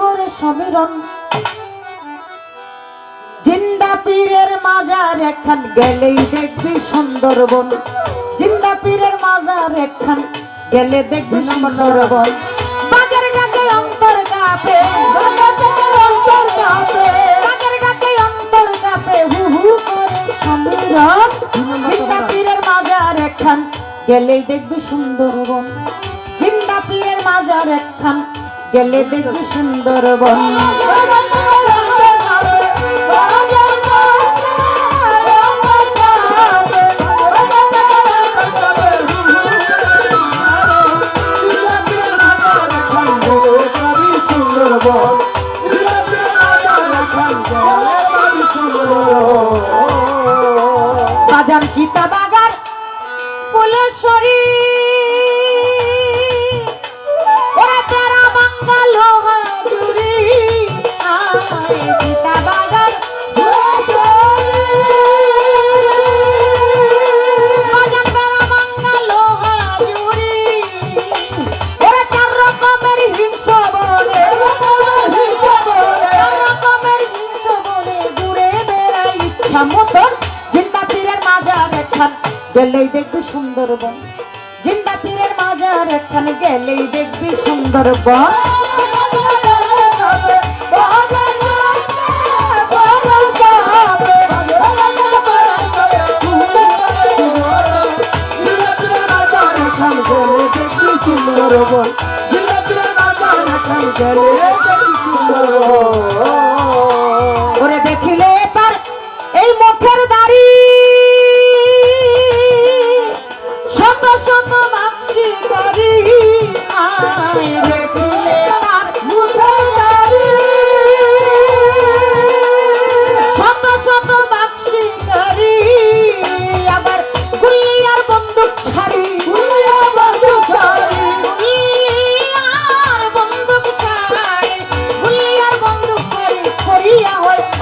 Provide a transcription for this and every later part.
করে সমীরণ। জিন্দা পীরের মাজার একখান গেলেই দেখবি সুন্দরবন। জিন্দা পীরের মাজার একখান গেলে দেখবি সুন্দরবন। বাজার ডাকে অন্তর কাঁপে ডাকে অন্তর কাঁপে বাজার ডাকে অন্তর কাঁপে হু হু করে জিন্দা পীরের মাজার একখান গেলেই দেখবি সুন্দরবন। মাজার একখান। গেলে দেখবি সুন্দরবন। বাজান চিতা বাগার ফুলেশ্বরী। ওরা বেড়াই মতন জিন্দা পীরের মাজার একখান, গেলেই দেখবি সুন্দরবন। জিন্দা পীরের মাজার একখান, গেলেই দেখবি সুন্দরবন। সুন্দরবন গেলে দেখবি সুন্দরবন।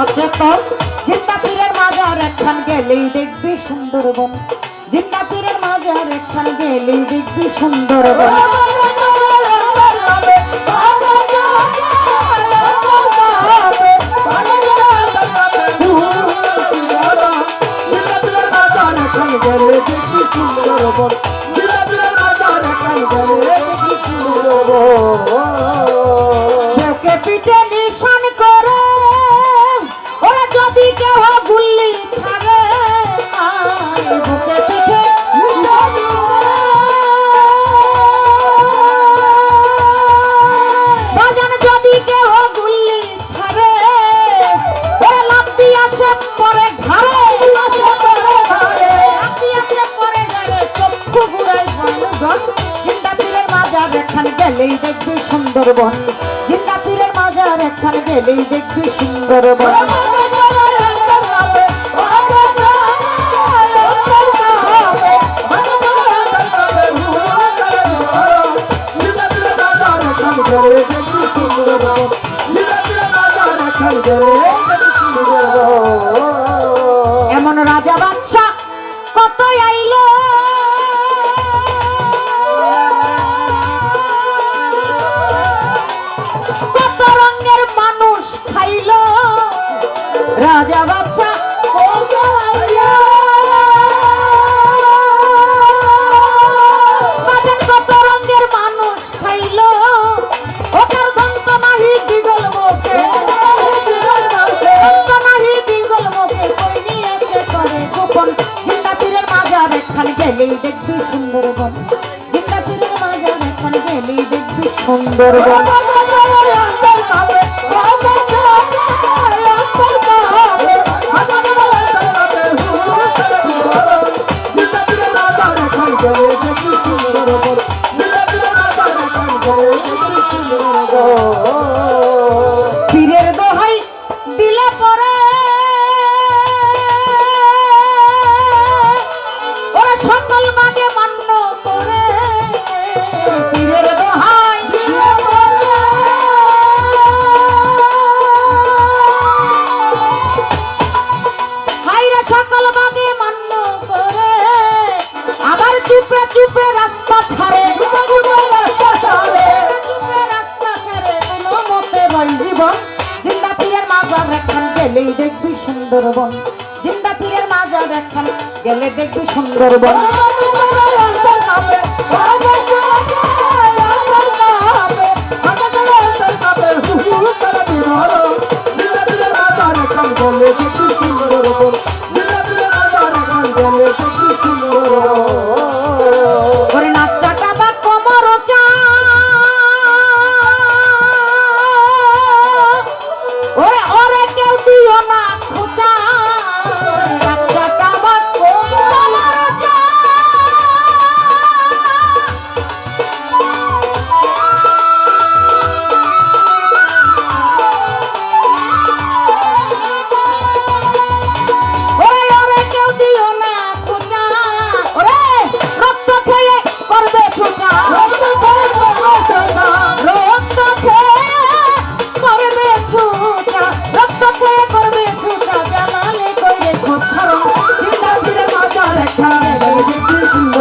অচেতন জিন্দা পীরের মাজার একখান গেলেই দেখবি সুন্দরবন। জিন্দা পীরের মাজার একখান গেলেই দেখবি সুন্দরবন। কেউকে গেলেই দেখবি সুন্দরবন। জিন্দা পীরের মাজার এখানে গেলেই দেখবি সুন্দরবন। এমন রাজা বাচ্চা কত আইলো দেখবি সুন্দরবন। জিন্দা পীরের মাজার একখানে গেলেই দেখবি সুন্দরবন। মাজার একখান গেলেই দেখবি সুন্দরবন জিন্দা পীরের মাজার একখান গেলে দেখবি সুন্দরবন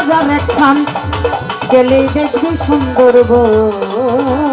পীরের খান গেলে গেলেই দেখবি সুন্দরবন